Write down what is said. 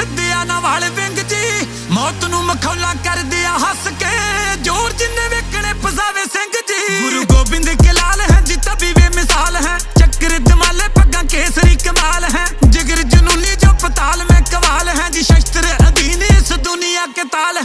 ਸਿੱਧਿਆ ਨਾ ਵਾਲੇ ਵਿੰਗ ਜੀ। ਮੌਤ ਨੂੰ ਮਖੌਲਾ ਕਰਦੇ ਆ ਹੱਸ ਕੇ ਜੋਰ ਜਿੰਨੇ ਵੇਖਣੇ ਪਸਾਵੇ ਸਿੰਘ ਜੀ। ਗੁਰੂ ਗੋਬਿੰਦ ਕੇ ਲਾਲ ਹੈ ਜੀ, ਤਬੀ ਵੇ ਮਿਸਾਲ ਹੈ। ਚੱਕਰ ਦਮਾਲੇ ਪੱਗਾਂ ਕੇਸਰੀ ਕਮਾਲ ਹੈ। ਜਿਗਰ ਜਨੂਨੀ ਜੋ ਪਤਾਲ ਮੈਂ ਕਵਾਲ ਹੈ ਜੀ, ਸ਼ਸਤਰ ਅਧੀਨ ਇਸ ਦੁਨੀਆ ਕੇ ਤਾਲ